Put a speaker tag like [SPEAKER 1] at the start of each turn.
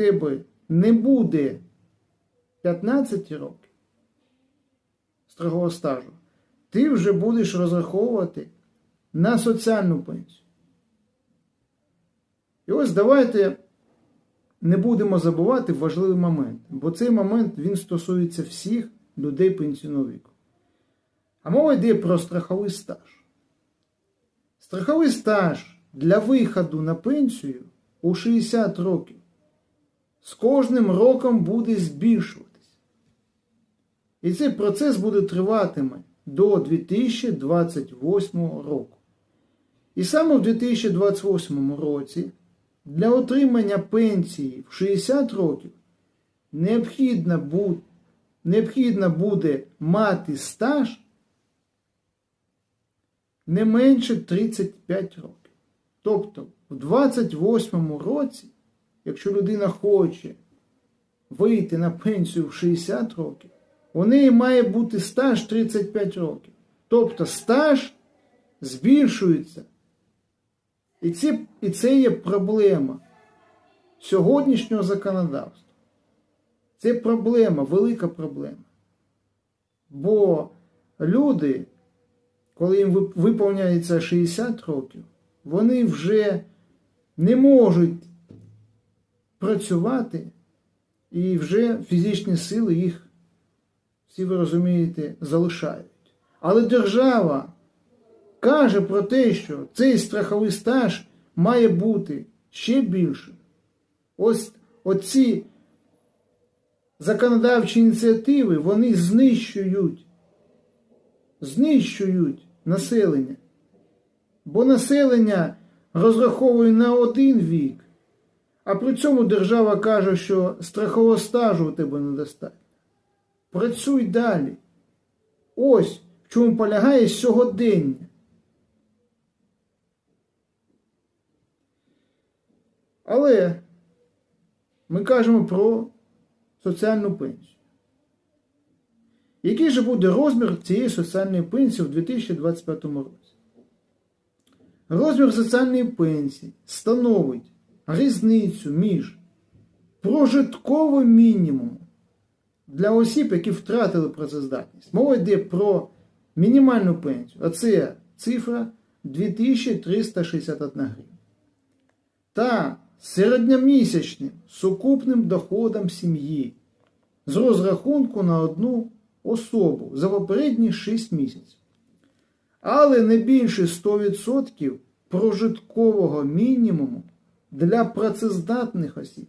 [SPEAKER 1] тебе не буде 15 років страхового стажу, ти вже будеш розраховувати на соціальну пенсію. І ось давайте не будемо забувати важливий момент, бо цей момент він стосується всіх людей пенсійного віку. А мова йде про страховий стаж. Страховий стаж для виходу на пенсію у 60 років з кожним роком буде збільшуватись. І цей процес буде триватиме до 2028 року. І саме в 2028 році для отримання пенсії в 60 років необхідно буде, необхідно буде мати стаж не менше 35 років. Тобто в 28 році, якщо людина хоче вийти на пенсію в 60 років, у неї має бути стаж 35 років. Тобто стаж збільшується. І це, і це є проблема сьогоднішнього законодавства. Це проблема, велика проблема. Бо люди, коли їм виповняється 60 років, вони вже не можуть працювати, і вже фізичні сили їх, всі ви розумієте, залишають. Але держава каже про те, що цей страховий стаж має бути ще більшим. Ось оці законодавчі ініціативи, вони знищують, знищують населення. Бо населення розраховує на один вік, а при цьому держава каже, що страхового стажу у тебе недостатньо. Працюй далі. Ось в чому полягає сьогодення. Але ми кажемо про соціальну пенсію. Який же буде розмір цієї соціальної пенсії в 2025 році? Розмір соціальної пенсії становить різницю між прожитковим мінімумом для осіб, які втратили працездатність. Мова йде про мінімальну пенсію, а це цифра 2361 гривня. Та середньомісячним сукупним доходом сім'ї з розрахунку на одну особу за попередні 6 місяців. Але не більше 100% прожиткового мінімуму для працездатних осіб.